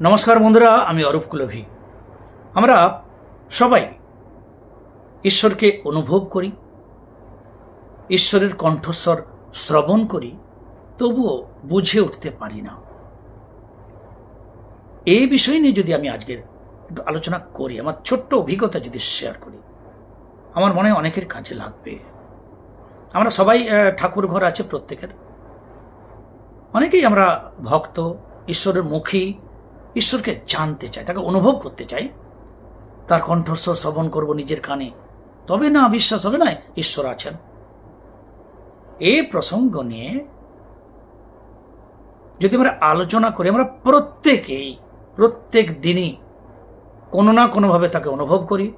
নমস্কার বন্ধুরা, আমি অরূপ কুলভি। আমরা সবাই ঈশ্বরকে অনুভব করি, ঈশ্বরের কণ্ঠস্বর শ্রবণ করি, তবুও বুঝে উঠতে পারি না। এই বিষয় নিয়ে যদি আমি আজকের একটু আলোচনা করি, আমার ছোট্ট অভিজ্ঞতা যদি শেয়ার করি, আমার মনে হয় অনেকের কাজে লাগবে। আমরা সবাই ঠাকুর ঘর আছে প্রত্যেকের। অনেকেই আমরা ভক্ত, ঈশ্বরের মুখী ঈশ্বরকে জানতে চাই তাকে অনুভব করতে চাই, তার কণ্ঠস্বর শ্রবণ করব নিজের কানে। তবে না, বিশ্বাস হবে না, ঈশ্বর আছেন। এ প্রসঙ্গ নিয়ে যদি আমরা আলোচনা করি, আমরা প্রত্যেকেই, প্রত্যেক দিনই কোনো না কোনোভাবে তাকে অনুভব করি,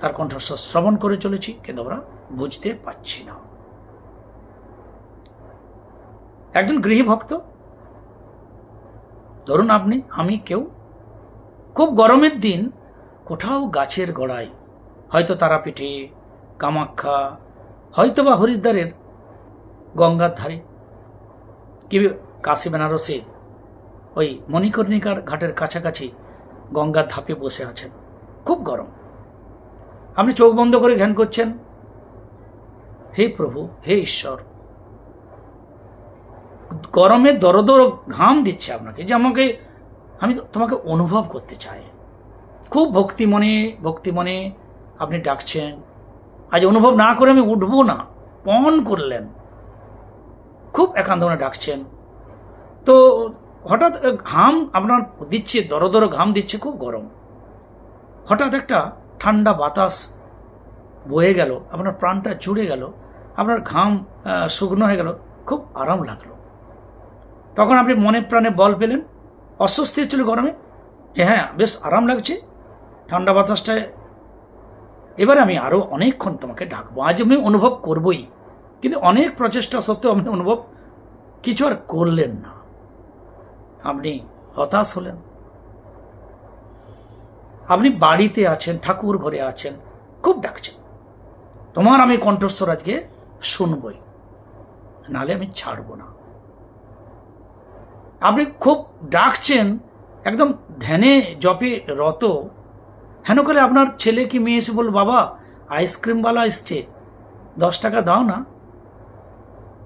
তার কণ্ঠস্বর শ্রবণ করে চলেছি, কিন্তু আমরা বুঝতে পারছি না। একজন গৃহী ভক্ত ধরুন আপনি, আমি কেউ। খুব গরমের দিন কোথাও গাছের গোড়ায়, হয়তো তারাপীঠে, কামাখ্যা হয়তো বা হরিদ্বারের গঙ্গার ধারে, কি কাশী বেনারসে, ওই মণিকর্ণিকার ঘাটের কাছাকাছি গঙ্গার ধাপে বসে আছেন। খুব গরম। আপনি চোখ বন্ধ করে ধ্যান করছেন। হে প্রভু, হে ঈশ্বর গরমে দরদর ঘাম দিচ্ছে আপনাকে, যে আমাকে, আমি তোমাকে অনুভব করতে চাই। খুব ভক্তি মনে ভক্তি মনে আপনি ডাকছেন। আজ অনুভব না করে আমি উঠবো না, পণ করলেন। খুব একান্ত মনে ডাকছেন। তো হঠাৎ ঘাম আপনার দিচ্ছে, দরদর ঘাম দিচ্ছে, খুব গরম। হঠাৎ একটা ঠান্ডা বাতাস বয়ে গেল, আপনার প্রাণটা জুড়ে গেল, আপনার ঘাম শুকনো হয়ে গেল, খুব আরাম লাগল। তখন আপনি মনে প্রাণে বল পেলেন। অস্বস্তি হচ্ছিল গরমে। যে হ্যাঁ বেশ আরাম লাগছে। ঠান্ডা বাতাসটায় এবারে আমি আরও অনেকক্ষণ তোমাকে ডাকবো। আজ আমি অনুভব করবই। কিন্তু অনেক প্রচেষ্টা সত্ত্বেও আপনি অনুভব কিছু আর করলেন না। আপনি হতাশ হলেন। আপনি বাড়িতে আছেন, ঠাকুর ঘরে আছেন, খুব ডাকছেন। তোমার আমি কণ্ঠস্বর আজকে শুনবই। নালে আমি ছাড়বো না। আপনি খুব ডাকছেন, একদম ধ্যানে জপে রত। হেন করে আপনার ছেলে কি মেয়ে এসে বলল, বাবা, আইসক্রিমওয়ালা এসছে, দশ টাকা দাও না।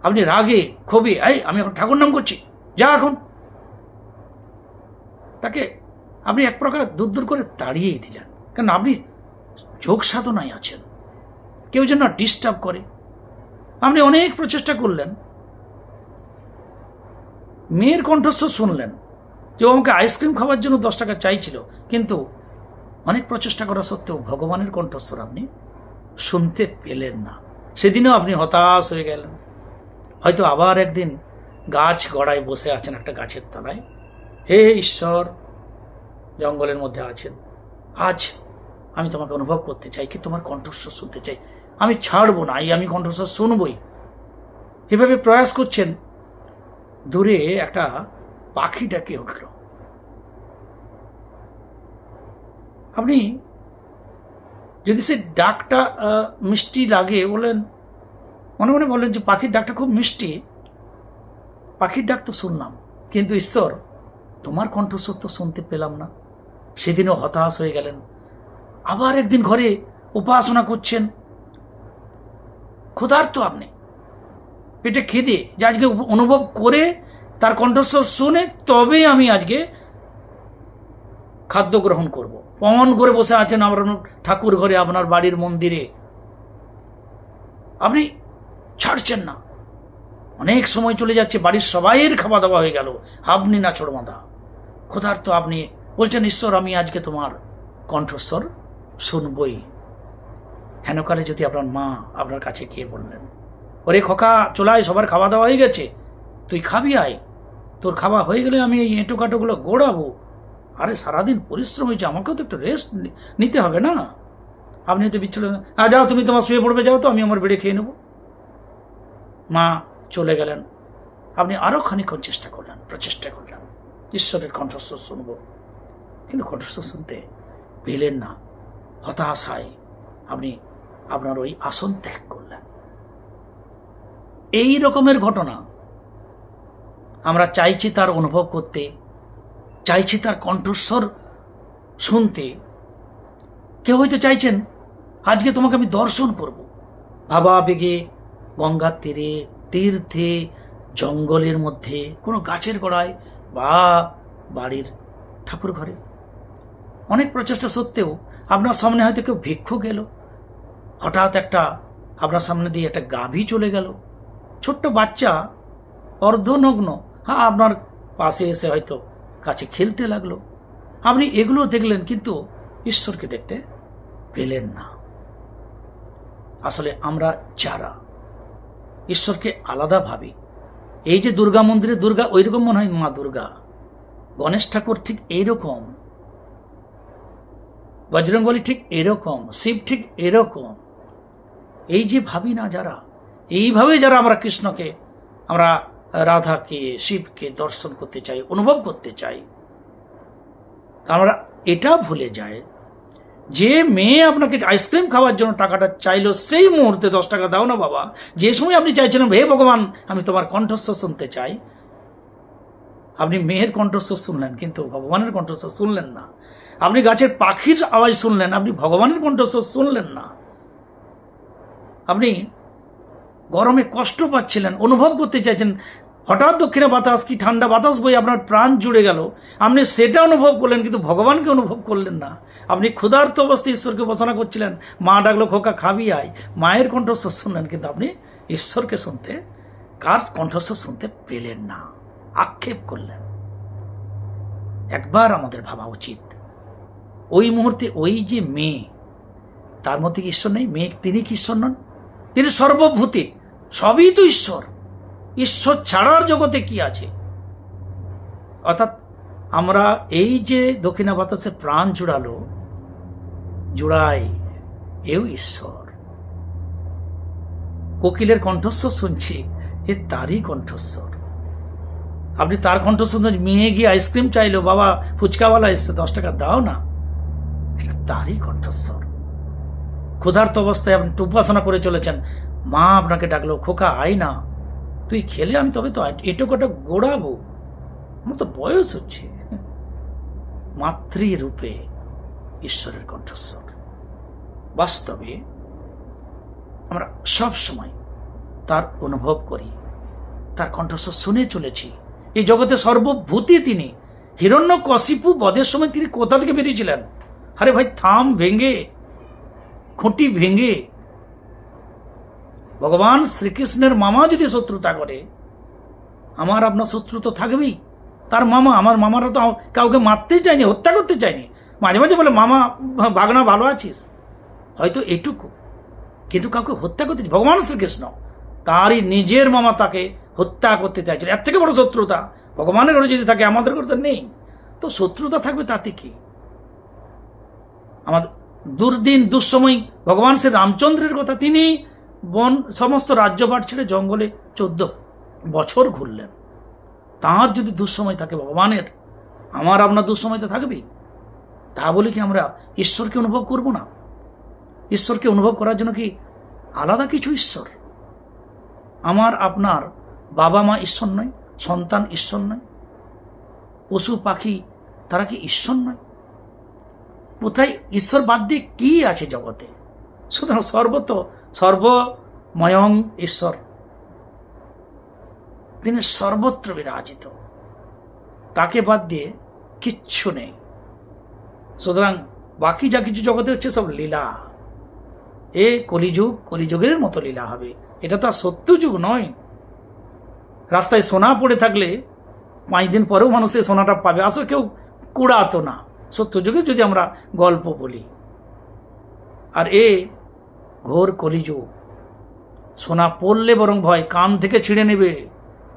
আপনি রাগে, ক্ষোভে, এই, আমি এখন ঠাকুর নাম করছি, যা এখন। তাকে আপনি এক প্রকার দূর দূর করে তাড়িয়েই দিলেন। কারণ আপনি যোগ সাধনায় আছেন, কেউ যেন ডিস্টার্ব করে। আপনি অনেক প্রচেষ্টা করলেন মেয়ের কণ্ঠস্বর শুনলেন। যে আমাকে আইসক্রিম খাওয়ার জন্য দশ টাকা চাইছিল, কিন্তু অনেক প্রচেষ্টা করা সত্ত্বেও ভগবানের কণ্ঠস্বর আপনি শুনতে পেলেন না। সেদিনও আপনি হতাশ হয়ে গেলেন। হয়তো আবার একদিন গাছ গড়ায় বসে আছেন একটা গাছের তলায়। হে ঈশ্বর, জঙ্গলের মধ্যে আছেন। আজ আমি তোমাকে অনুভব করতে চাই কি তোমার কণ্ঠস্বর শুনতে চাই। আমি ছাড়বো না, এই আমি কণ্ঠস্বর শুনবই। এভাবে প্রয়াস করছেন দূরে একটা পাখি ডাকে উঠল। আপনি যদি সে ডাকটা মিষ্টি লাগে বলেন, মনে মনে বললেন যে পাখির ডাকটা খুব মিষ্টি, পাখির ডাক তো শুনলাম, কিন্তু ঈশ্বর, তোমার কণ্ঠস্বর তো শুনতে পেলাম না। সেদিনও হতাশ হয়ে গেলেন। আবার একদিন ঘরে উপাসনা করছেন। ক্ষুধার্ত আপনি। পেটে খেদে, যে আজকে অনুভব করে তার কণ্ঠস্বর শুনে তবে আমি আজকে খাদ্য গ্রহণ করব। পণ করে বসে আছেন আমার ঠাকুর ঘরে, আপনার বাড়ির মন্দিরে। আপনি ছাড়ছেন না। অনেক সময় চলে যাচ্ছে, বাড়ির সবাইয়ের খাওয়া দাওয়া হয়ে গেল। আপনি না ছোড়মাদা ক্ষুধার্ত আপনি। বলছেন, ঈশ্বর, আমি আজকে তোমার কণ্ঠস্বর শুনবই। হেনকালে যদি আপনার মা আপনার কাছে গিয়ে বললেন ওরে খোকা, চলায় সবার খাওয়া দাওয়া হয়ে গেছে। তুই খাবি আয়। তোর খাওয়া হয়ে গেলে আমি এই এঁটো কাটোগুলো গোড়াবো। আরে সারাদিন পরিশ্রম হয়েছে, আমাকেও তো একটু রেস্ট নিতে হবে না? আপনি তো বিচ্ছল হ্যাঁ যাও, তুমি তোমার শুয়ে পড়বে, যাও তো, আমি আমার বেড়ে খেয়ে নেব। মা চলে গেলেন। আপনি আরও খানিক্ষণ চেষ্টা করলেন, প্রচেষ্টা করলেন। ঈশ্বরের কণ্ঠস্বর শুনব। কিন্তু কণ্ঠস্বর শুনতে পেলেন না। হতাশায় আপনি আপনার ওই আসন ত্যাগ করলেন। এই রকমের ঘটনা। আমরা চাইছি তার অনুভব করতে, চাইছি তার কণ্ঠস্বর শুনতে। কেউ হয়তো চাইছেন, আজকে তোমাকে আমি দর্শন করব। ভাবা বেগে গঙ্গার তীরে তীর্থে জঙ্গলের মধ্যে, কোনো গাছের গোড়ায় বা বাড়ির ঠাকুর ঘরে। অনেক প্রচেষ্টা সত্ত্বেও আপনার সামনে হয়তো কেউ ভিক্ষুক এলো। হঠাৎ একটা আপনার সামনে দিয়ে একটা গাভী চলে গেল। ছোট্ট বাচ্চা, অর্ধনগ্ন। হ্যাঁ আপনার পাশে এসে হয়তো কাছে খেলতে লাগল। আপনি এগুলো দেখলেন কিন্তু ঈশ্বরকে দেখতে পেলেন না। আসলে আমরা যারা, ঈশ্বরকে আলাদা ভাবি। এই যে দুর্গা মন্দিরে দুর্গা ওই রকম মনে হয় মা দুর্গা। গণেশ ঠাকুর ঠিক এইরকম। বজরংবলী ঠিক এরকম। শিব ঠিক এরকম। এই যে ভাবি না যারা এইভাবে যারা আমরা কৃষ্ণকে, আমরা রাধাকে, শিবকে দর্শন করতে চাই, অনুভব করতে চাই আমরা এটা ভুলে যায়। যে মেয়ে আপনাকে আইসক্রিম খাওয়ার জন্য টাকাটা চাইলো, সেই মুহূর্তে দশ টাকা দাও না বাবা। যে সময় আপনি চাইছিলেন, হে ভগবান, আমি তোমার কণ্ঠস্বর শুনতে চাই। আপনি মেয়ের কণ্ঠস্বর শুনলেন, কিন্তু ভগবানের কণ্ঠস্বর শুনলেন না। আপনি গাছের পাখির আওয়াজ শুনলেন, আপনি ভগবানের কণ্ঠস্বর শুনলেন না। আপনি গরমে কষ্ট পাচ্ছিলেন, অনুভব করতে চাইছেন। হঠাৎ দক্ষিণে বাতাস কি ঠান্ডা বাতাস বই আপনার প্রাণ জুড়ে গেল। আপনি সেটা অনুভব করলেন কিন্তু ভগবানকে অনুভব করলেন না। আপনি ক্ষুধার্ত অবস্থায় ঈশ্বরকে উপাসনা করছিলেন, মা ডাকলো, খোকা, খাবি আয়। মায়ের কণ্ঠস্বর শুনলেন কিন্তু আপনি ঈশ্বরকে শুনতে, কার কণ্ঠস্বর শুনতে পেলেন না। আক্ষেপ করলেন। একবার আমাদের ভাবা উচিত। ওই মুহূর্তে ওই যে মেয়ে, তার মধ্যে কি ঈশ্বর নেই? মেয়ে, তিনি কি ঈশ্বর নন? তিনি সর্বভূতে সবই তো ঈশ্বর। ঈশ্বর ছাড়ার জগতে কি আছে? অর্থাৎ আমরা এই যে দক্ষিণা বাতাসে প্রাণ জুড়ালো, জুড়াই এও ঈশ্বর। কোকিলের কণ্ঠস্বর শুনছি, এ তারই কণ্ঠস্বর। আপনি তার কণ্ঠস্বর মেয়ে গিয়ে আইসক্রিম চাইলো, বাবা, ফুচকাওয়ালা এসছে, দশ টাকা দাও না। এটা তারই কণ্ঠস্বর। ক্ষুধার্ত অবস্থায় আপনি উপাসনা করে চলেছেন। মা আপনাকে ডাকলো, খোকা, আয় না। তুই খেলে আমি তবে তো এটুকুটা গোড়াবো। আমার তো বয়স হচ্ছে। মাতৃরূপে ঈশ্বরের কণ্ঠস্বর। বাস্তবে আমরা সব সময় তার অনুভব করি, তার কণ্ঠস্বর শুনে চলেছি। এই জগতে সর্বভূতি তিনি। হিরণ্য কশিপু বধের সময় তিনি কোথা থেকে বেরিয়েছিলেন? আরে ভাই, থাম, ভেঙে, খুঁটি ভেঙে ভগবান শ্রীকৃষ্ণের মামা যদি শত্রুতা করে, আমার আপনার শত্রু তো থাকবেই। তার মামা, আমার মামারা তো কাউকে মারতেই চায়নি, হত্যা করতে চায়নি। মাঝে মাঝে বলে, মামা বাগনা ভালো আছিস? হয়তো এটুকু কিন্তু কাউকে হত্যা করতে ভগবান শ্রীকৃষ্ণ, তারই নিজের মামা তাকে হত্যা করতে চাইছিল। এর থেকে বড় শত্রুতা ভগবানের ঘরে যদি থাকে, আমাদের ঘরে তো নেই। তো শত্রুতা থাকবে তাতে কি? আমাদের দুর্দিন, দুঃসময় ভগবান শ্রী রামচন্দ্রের কথা তিনি বন সমস্ত রাজ্যপাট ছেড়ে জঙ্গলে চোদ্দ বছর ঘুরলেন। তাঁর যদি দুঃসময় থাকে ভগবানের, আমার আপনার দুঃসময় তো থাকবেই। তা বলে কি আমরা ঈশ্বরকে অনুভব করব না? ঈশ্বরকে অনুভব করার জন্য কি আলাদা কিছু ঈশ্বর? আমার আপনার বাবা মা ঈশ্বর নয়, সন্তান ঈশ্বর নয়, পশু পাখি তারা কি ঈশ্বর নয়? কোথায় ঈশ্বর বাদ দিয়ে কি আছে জগতে? সুতরাং সর্বত সর্বময়ং ঈশ্বর। তিনি সর্বত্র বিরাজিত। তাকে বাদ দিয়ে কিচ্ছু নেই। সুতরাং বাকি যা কিছু জগতে হচ্ছে সব লীলা। এ কলিযুগ কলিযুগের মতো লীলা হবে। এটা তো সত্য যুগ নয়। রাস্তায় সোনা পড়ে থাকলে পাঁচ দিন পরেও মানুষ এই সোনাটা পাবে। আসলে কেউ কুড়াতো না। সত্য যুগে যদি আমরা গল্প বলি। আর এ ঘোর কলিযুগ সোনা পড়লে বরং ভয়, কান থেকে ছিঁড়ে নেবে।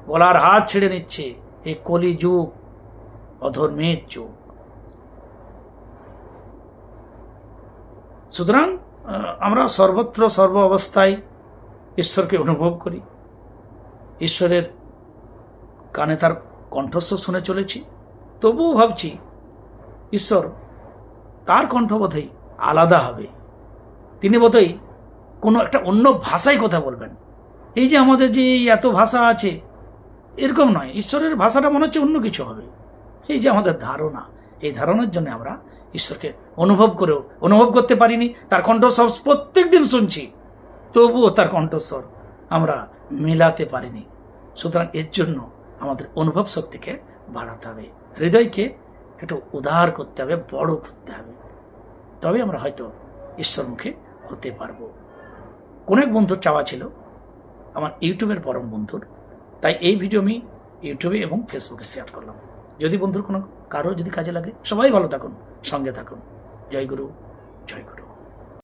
গলার হাত ছিঁড়ে নিচ্ছে এ কলিযুগ অধর্মের যুগ সুতরাং আমরা সর্বত্র, সর্ব অবস্থায় ঈশ্বরকে অনুভব করি। ঈশ্বরের কানে তার কণ্ঠস্বর শুনে চলেছি। তবুও ভাবছি, ঈশ্বর তার কণ্ঠ বোধহয় আলাদা হবে। তিনি বোধহয় কোনো একটা অন্য ভাষায় কথা বলবেন। এই যে আমাদের যে এত ভাষা আছে, এরকম নয়। ঈশ্বরের ভাষাটা মনে হচ্ছে অন্য কিছু হবে। এই যে আমাদের ধারণা, এই ধারণার জন্য আমরা ঈশ্বরকে অনুভব করেও অনুভব করতে পারিনি। তার কণ্ঠস্বর প্রত্যেক দিন শুনছি। তবুও তার কণ্ঠস্বর আমরা মেলাতে পারিনি। সুতরাং এর জন্য আমাদের অনুভব শক্তিকে বাড়াতে হবে। হৃদয়কে একটু উদার করতে হবে, বড় করতে হবে। তবে আমরা হয়তো ঈশ্বরমুখী হতে পারব। কোন এক বন্ধুর চাওয়া ছিল, আমার ইউটিউবের পরম বন্ধুর। তাই এই ভিডিও আমি ইউটিউবে এবং ফেসবুকে শেয়ার করলাম। যদি বন্ধুর কোনো কারও যদি কাজে লাগে, সবাই ভালো থাকুন, সঙ্গে থাকুন। জয় গুরু জয় গুরু।